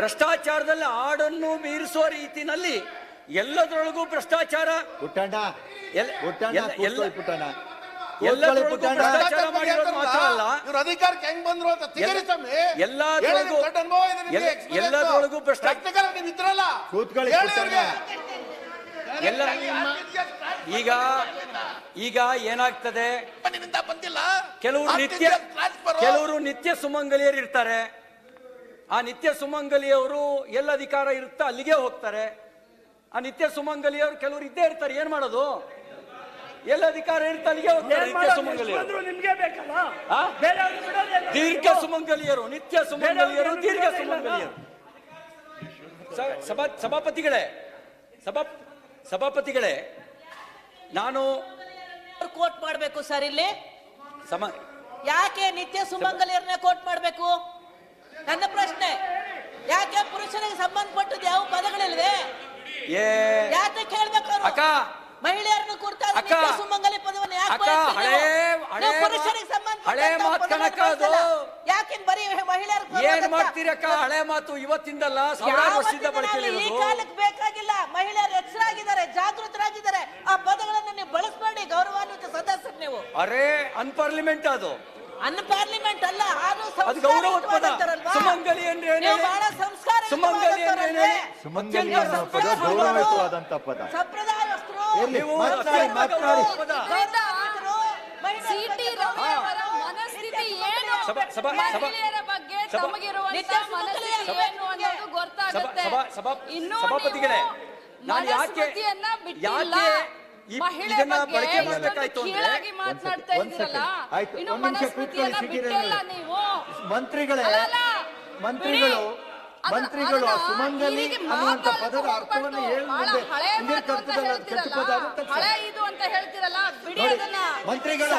ಭ್ರಷ್ಟಾಚಾರದಲ್ಲಿ ಆಡನ್ನು ಮೀರಿಸುವ ರೀತಿನಲ್ಲಿ ಎಲ್ಲದರೊಳಗೂ ಭ್ರಷ್ಟಾಚಾರ. ಪುಟ್ಟಣ್ಣ ಎಲ್ಲ- ಪುಟ್ಟಣ್ಣ ಎಲ್ಲ- ಕೂತ್ಕೊಳ್ಳಿ ಎಲ್ಲ- ಪುಟ್ಟಣ್ಣ. ಎಲ್ಲದರೊಳಗೂ ಕೂತ್ಕೊಳ್ಳಿ ಪುಟ್ಟಣ್ಣ. ಭ್ರಷ್ಟಾಚಾರ ಮಾಡಿರೋದು ಮಾತ್ರ ಅಲ್ಲ. ಇವ್ರ ಅಧಿಕಾರಕ್ಕೆ ಹೆಂಗ್ ಬಂದ್ರು ಅಂತ ತಿಗರಿ ಸ್ವಾಮಿ. ಎಲ್ಲದರೊಳಗೂ- ಹೇಳಿ, ನಿಮ್ಗೆ ದೊಡ್ಡ ಅನುಭವ ಇದೆ ನಿಮ್ಗೆ, ಎಲ್ಲ- experience. ಎಲ್ಲದರೊಳಗೂ ಭ್ರಷ್ಟ- Practical ಆಗಿ ನೀವು ಇದ್ರಲ್ಲ. ಕೂತ್ಕೊಳ್ಳಿ ಹೇಳಿ ಪುಟ್ಟಣ್ಣ. ಇವ್ರಿಗೆ. ಎಲ್ಲ ಈಗ ಈಗ ಏನಾಗ್ತದೆ? ನಿಮ್ಮಿಂದ ಬಂದಿಲ್ಲ. ಕೆಲವರು ನಿತ್ಯ. ಕೆಲವರು ನಿತ್ಯ ಸುಮಂಗಲಿಯರು ಇರ್ತಾರೆ. ಆ ನಿತ್ಯ ಸುಮಂಗಲಿಯವರು ಎಲ್ಲ ಅಧಿಕಾರ ಇರುತ್ತಾ ಅಲ್ಲಿಗೆ ಹೋಗ್ತಾರೆ. ಆ ನಿತ್ಯ ಸುಮಂಗಲಿಯವರು ಕೆಲವರು ಇದ್ದೇ ಇರ್ತಾರೆ ಏನ್ ಮಾಡೋದು? ಎಲ್ಲ ಅಧಿಕಾರ ಇರುತ್ತೆ ಅಲ್ಲಿಗೆ ಹೋಗ್ತಾರೆ ನಿತ್ಯ ಸುಮಂಗಲಿಯರು. ನಿಮ್ಗೆ ಬೇಕಲ್ಲ? ಆ? ದೀರ್ಘ ಸುಮಂಗಲಿಯರು ನಿತ್ಯ ಸುಮಂಗಲಿಯರು ದೀರ್ಘ ಸುಮಂಗಲಿಯರು. ಸ- ಸಭಾ ಸಭಾಪತಿಗಳೇ ಸಭಾ ಸಭಾಪತಿಗಳೇ ನಾನು ಕೋಟ್ ಮಾಡ್ಬೇಕು ಸರ್ ಇಲ್ಲಿ. ಸಮ ಯಾಕೆ ನಿತ್ಯ ಸುಮಂಗಲಿಯರನ್ನ ಕೋಟ್ ಮಾಡ್ಬೇಕು? ನನ್ನ ಪ್ರಶ್ನೆ ಯಾಕೆ ಪುರುಷನಿಗೆ ಸಂಬಂಧಪಟ್ಟದ್ದು ಯಾವ ಪದಗಳಿಲ್ವೇ ಏ ಯಾಕೆ ಕೇಳ್ಬೇಕು ಅವ್ರು? ಅಕ್ಕ ಮಹಿಳೆಯರನ್ನು ಕುರಿತಾದ ಅಕ್ಕ, ನಿತ್ಯ ಸುಮಂಗಲಿ ಪದವನ್ನು ಯಾಕೆ ಅಕ್ಕ, ಹಳೆ- ನೀವು? ಹಳೆ ಮಾತ್- ಪುರುಷರಿಗೆ ಸಂಬಂಧಪಟ್ಟಂತ ಹಳೆ ಮಾತ್ ಪದವನ್ನು ಕಣಕ್ಕ ಅದು. ಬಳಸಲ್ಲ. ಯಾಕೆ ಬರೀ ಮಹಿಳೆಯರ ಏನ್ ಹಳೆ ಮಾತು ಇವತ್ತಿಂದಲ್ಲ ಸಾವಿರಾರು ವರ್ಷದಿಂದ ಈ ಕಾಲಕ್ಕೆ ಬೇಕಾಗಿಲ್ಲ ಮಹಿಳೆಯರು ಎಚ್ಚರಾಗಿದ್ದಾರೆ ಜಾಗೃತರಾಗಿದ್ದಾರೆ ಆ ಪದಗಳನ್ನು ನೀವು ಬಳಸಬೇಡಿ ಗೌರವಾನ್ವಿತ ಸದಸ್ಯರು ನೀವು ಅರೆ ಅನ್ಪಾರ್ಲಿಮೆಂಟ್ ಅದು ಅನ್ಪಾರ್ಲಿಮೆಂಟ್ ಅಲ್ಲ ಆದ್ರೂ ಅದು ಗೌರವದ ಪದ ಸಂಸ್ಕಾರಯುತವಾದಂತರಲ್ವಾ? ಸುಮಂಗಲಿ ಅಂದ್ರೆ ನೀವು ಬಹಳ ಸಂಸ್ಕಾರಯುತವಾದಂತರಲ್ವೇ? ಸುಮಂಗಲಿ ಅಂದ್ರೆ ಸುಮಂಗಲಿ ಅತ್ಯಂತ ಅನ್ನೋ ಪದ ಗೌರವಯುತವಾದಂತ ಪದ. ಸಂಪ್ರದಾಯಸ್ಥರು. ಸಿಟಿ ಮನಸ್ಥಿತಿ ಏನು? ಸಭಾ- ಸಭಾ- ಸಭಾ- ಮಹಿಳೆಯರ ಬಗ್ಗೆ ಸಭಾ- ತಮಗಿರುವಂತ ನಿತ್ಯ ಮನಸ್ಥಿತಿ ಸುಮಂಗಲಿಯರ ಏನು ಅನ್ನೋದು ಗೊತ್ತಾಗುತ್ತೆ. ಸಭಾ- ಸಭಾ- ಇನ್ನು ಸಭಾಪತಿಗಳೇ, ನೀವು ನಾನು ಯಾಕೆ- ಮನಸ್ಮೃತಿಯನ್ನ ಬಿಟ್ಟಿಲ್ಲ? ಯಾಕೆ ಈ- ಮಹಿಳೆ ಇದನ್ನ ಬಗ್ಗೆ ಬಳಕೆ ಇಷ್ಟೊಂದು ಮಾಡ್ಬೇಕಾಯ್ತು ಅಂದ್ರೆ? ಕೀಳಾಗಿ ಮಾತನಾಡ್ತಾ ಒಂದ್ ಸೆಕೆಂಡ್, ಇದ್ದೀರಲ್ಲ? ಆಯ್ತು, ಇನ್ನು ಒಂದ್ ನಿಮಿಷ ಮನಸ್ಮೃತಿಯನ್ನ ಕೂತ್ಕೊಳ್ಳಿ, ಬಿಟ್ಟಿಲ್ಲ ನೀವು. ಮಂತ್ರಿಗಳೇ ಮಂತ್ರಿಗಳು ಮಂತ್ರಿಗಳು ಸುಮಂಗಲಿ ಅನ್ನುವಂತ ಪದದ ಅರ್ಥವನ್ನು ಹೋಗ್ಬಾರ್ದು. ಹೇಳಿ ಬಹಳ ಮುಂದೆ ಹಳೆ ಹಿಂದಿನ ಮಾತು ಅಂತ ಕರ್ತದಲ್ಲಿ ಅದು ಕೆಟ್ಟ ಹೇಳ್ತೀರಲ್ಲ, ಪದ ಆಗುತ್ತೆ ಅಂತ. ಹಳೆ ಇದು ಅಂತ ಹೇಳ್ತಿರಲ್ಲ ಬಿಡಿ ಅದನ್ನ. ಮಂತ್ರಿಗಳು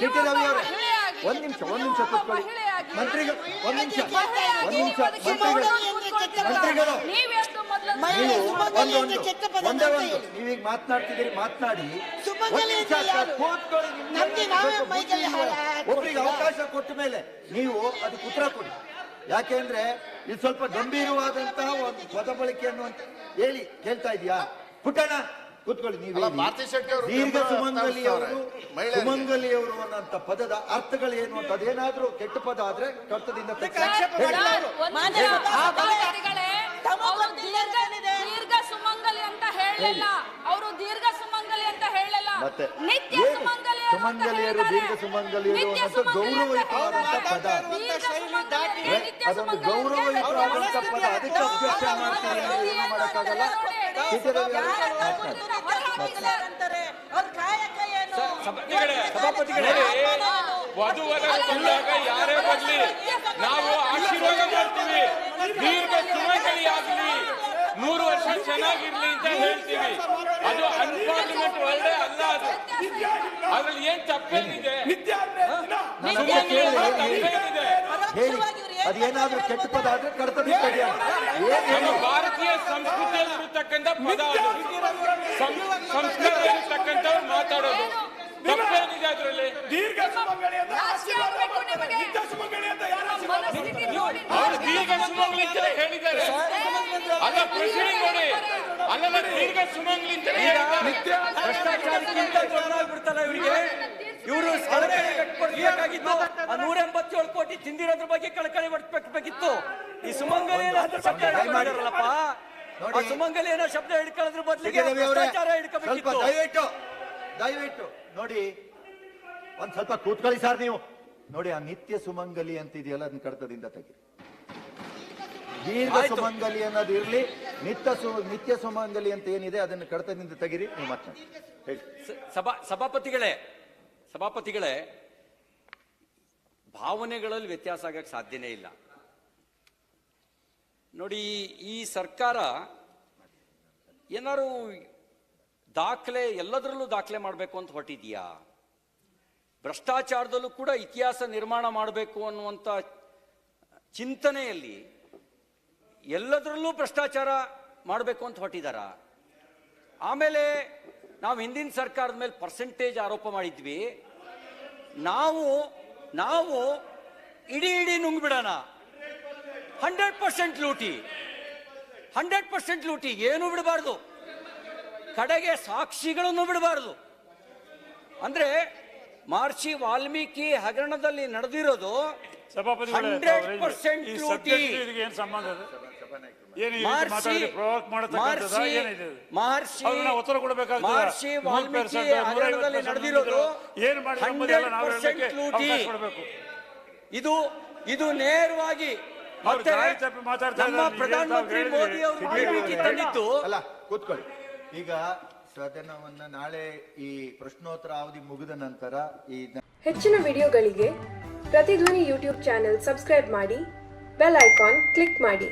ಸಿಟಿ ರವಿ ಅವರೇ ಒಂದ್ ನಿಮಿಷ ಒಂದ್ ನಿಮಿಷ ಕೂತ್ಕೊಳ್ಳಿ. ಮಂತ್ರಿಗಳು ಒಂದ್ ನಿಮಿಷ ಒಂದ್ ನಿಮಿಷ ಮಂತ್ರಿಗಳು. ನೀವು ಒಂದೊಂದು ಒಂದೇ ಒಂದು ನೀವೀಗ ಮಾತನಾಡ್ತಿದ್ದೀರಿ ಮಾತನಾಡಿ? ಕೂತ್ಕೊಳ್ಳಿ, ಒಬ್ಬರಿಗೆ ಅವಕಾಶ ಕೊಟ್ಟ ಮೇಲೆ ನೀವು ಅದಕ್ಕೆ ಉತ್ತರ ಕೊಡಿ. ಯಾಕೆಂದ್ರೆ ಇದು ಸ್ವಲ್ಪ ಗಂಭೀರವಾದಂತಹ ಒಂದು ಪದ ಬಳಕೆ ಅನ್ನುವಂತ ಹೇಳಿ ಕೇಳ್ತಾ ಇದೀಯಾ? ಪುಟ್ಟಣ ಕೂತ್ಕೊಳ್ಳಿ ನೀವು ಭಾರತಿ ಶೆಟ್ಟಿ ಅವರು ದೀರ್ಘ ಸುಮಂಗಲಿ ಅವರು. ಸುಮಂಗಲಿ ಅವರು ಅನ್ನೋಂಥ ಪದದ ಅರ್ಥಗಳು ಏನು ಅಂತ ಅದೇನಾದ್ರೂ ಕೆಟ್ಟ ಪದ ಆದ್ರೆ ಕರ್ತದಿಂದ ದೀರ್ಘ? ಸುಮಂಗಲಿ ಅಂತ ಹೇಳಲಿಲ್ಲ. ಅವರು ದೀರ್ಘ ಸುಮಂಗಲಿ ಅಂತ ಹೇಳಲಿಲ್ಲ. ಮತ್ತೆ ನಿತ್ಯ ಸುಮಂಗಲಿಯರು. ದೀರ್ಘ ಸುಮಂಗಲಿಯರು ಅನ್ನೋದು ಹೇಳಿದ್ದಾರೆ. ಪದ. ಅದೊಂದು ಅಂತ ಪದ. ಅದಕ್ಕೆ ಅಭ್ಯರ್ಥ ಮಾಡ್ತಾರೆ ಏನು ಮಾಡೋಕ್ಕಾಗಲ್ಲ ಸಭಾಪತಿಗಳೇ, ಸಭಾಪತಿಗಳೇ, ಬಂದಾಗ ಯಾರೇ ಬರಲಿ ನಾವು ಆಶೀರ್ವಾದ ಮಾಡ್ತೀವಿ ದೀರ್ಘ ಸುಮಂಗಲಿ ಆಗ್ಲಿ ನೂರು ವರ್ಷ ಚೆನ್ನಾಗಿರ್ಲಿ ಅಂತ ಹೇಳ್ತೀವಿ. ಅದು ಅನ್ಪಾರ್ಲಿಮೆಂಟ್ ಒಳ್ಳೆ ಅಲ್ಲ ಅದು. ಅದ್ರಲ್ಲಿ ಏನ್ ತಪ್ಪೇನಿದೆ? ತಪ್ಪೇನಿದೆ? ಅದೇನಾದ್ರೂ ಕೆಟ್ಟ ಪದ ಆದ್ರೆ. ಏನ್ ನಮ್ಮ ಭಾರತೀಯ ಸಂಸ್ಕೃತಿಯಲ್ಲಿ ಇರತಕ್ಕಂತ ಪದ ಅದು. ಸಂ- ಸಂಸ್ಕೃತಿಯಲ್ಲಿರ್ತಕ್ಕಂಥ ಮಾತಾಡೋದು. ತಪ್ಪೇನಿದೆ ಅದರಲ್ಲಿ? ದೀರ್ಘ ಸುಮಂಗಳಿ ಅಂತ ಹೇಳಿದ್ದಾರೆ. ಅಲ್ಲ ಪ್ರೊಸೀಡಿಂಗ್ ನೋಡಿ. ಅಲ್ಲಲ್ಲ ದೀರ್ಘ ಭ್ರಷ್ಟಾಚಾರಕ್ಕಿಂತ ಇವರಿಗೆ. ಇವರು ನೂರ ಎಂಬತ್ತೇಳು ಕೋಟಿ ತಿಂದಿರೋದ್ರ ಬಗ್ಗೆ ಕಳಕಳಿ ಈ ಸುಮಂಗಲಿ ಶಬ್ದ ಮಾಡಿರಲ್ಲಪ್ಪ ಆ ಸುಮಂಗಲಿ ಏನೋ ಶಬ್ದ ಹಿಡ್ಕೊಳ್ಳೋದ್ರ ಬದಲಿಗೆ ಭ್ರಷ್ಟಾಚಾರ ಹಿಡ್ಕೋಬೇಕಿತ್ತು. ದಯವಿಟ್ಟು ದಯವಿಟ್ಟು ನೋಡಿ ಒಂದ್ ಸ್ವಲ್ಪ ಕೂತ್ಕೊಳ್ಳಿ ಸರ್ ನೀವು. ನೋಡಿ ಆ ನಿತ್ಯ ಸುಮಂಗಲಿ ಅಂತ ಇದೆಯಲ್ಲ ಅದನ್ನ ಕಡತದಿಂದ ತೆಗಿ. ದೀರ್ಘ. ಸುಮಂಗಲಿ ಅನ್ನೋದು ಇರಲಿ. ನಿತ್ಯ ಸು ನಿತ್ಯ ಸುಮಂಗಲಿ ಅಂತ ಏನಿದೆ ಅದನ್ನ ಕಡತದಿಂದ ತೆಗಿರಿ ನೀವು ಮಾತನಾಡಿ ಹೇಳಿ. ಸಭಾ ಸಭಾಪತಿಗಳೇ ಸಭಾಪತಿಗಳೇ ಭಾವನೆಗಳಲ್ಲಿ ವ್ಯತ್ಯಾಸ ಆಗಕ್ಕೆ ಸಾಧ್ಯನೇ ಇಲ್ಲ. ನೋಡಿ ಈ ಸರ್ಕಾರ ಏನಾರು ದಾಖಲೆ ಎಲ್ಲದರಲ್ಲೂ ದಾಖಲೆ ಮಾಡಬೇಕು ಅಂತ ಹೊರಟಿದ್ಯಾ ಭ್ರಷ್ಟಾಚಾರದಲ್ಲೂ ಕೂಡ ಇತಿಹಾಸ ನಿರ್ಮಾಣ ಮಾಡಬೇಕು ಅನ್ನುವಂಥ ಚಿಂತನೆಯಲ್ಲಿ ಎಲ್ಲದರಲ್ಲೂ ಭ್ರಷ್ಟಾಚಾರ ಮಾಡಬೇಕು ಅಂತ ಹೊರಟಿದಾರ. ಆಮೇಲೆ ನಾವು ಹಿಂದಿನ ಸರ್ಕಾರದ ಮೇಲೆ ಪರ್ಸೆಂಟೇಜ್ ಆರೋಪ ಮಾಡಿದ್ವಿ. ನಾವು ನಾವು ಇಡೀ ಇಡೀ ನುಂಗ್ಬಿಡೋಣ. ಹಂಡ್ರೆಡ್ ಪರ್ಸೆಂಟ್ ಲೂಟಿ. ಹಂಡ್ರೆಡ್ ಪರ್ಸೆಂಟ್ ಲೂಟಿ. ಏನು ಬಿಡಬಾರ್ದು. ಕಡೆಗೆ ಸಾಕ್ಷಿಗಳನ್ನು ಬಿಡಬಾರ್ದು. ಅಂದ್ರೆ ಮಹರ್ಷಿ ವಾಲ್ಮೀಕಿ ಹಗರಣದಲ್ಲಿ ನಡೆದಿರೋದು ಹಂಡ್ರೆಡ್ ಪರ್ಸೆಂಟ್ ಲೂಟಿ. ಸಂಬಂಧ ಇದು? ಇದು ಇದು ನೇರವಾಗಿ ಪ್ರಧಾನಮಂತ್ರಿ ಮೋದಿ ಅವರು ತಂದಿತ್ತು. ಅಲ್ಲ ಕೂತ್ಕೊಳ್ಳಿ. ಈಗ ಸದನವನ್ನ ನಾಳೆ ಈ ಪ್ರಶ್ನೋತ್ತರ ಅವಧಿ ಮುಗಿದ ನಂತರ ಈ ಹೆಚ್ಚಿನ ವಿಡಿಯೋಗಳಿಗೆ ಪ್ರತಿಧ್ವನಿ ಯೂಟ್ಯೂಬ್ ಚಾನೆಲ್ ಸಬ್ಸ್ಕ್ರೈಬ್ ಮಾಡಿ ಬೆಲ್ ಐಕಾನ್ ಕ್ಲಿಕ್ ಮಾಡಿ.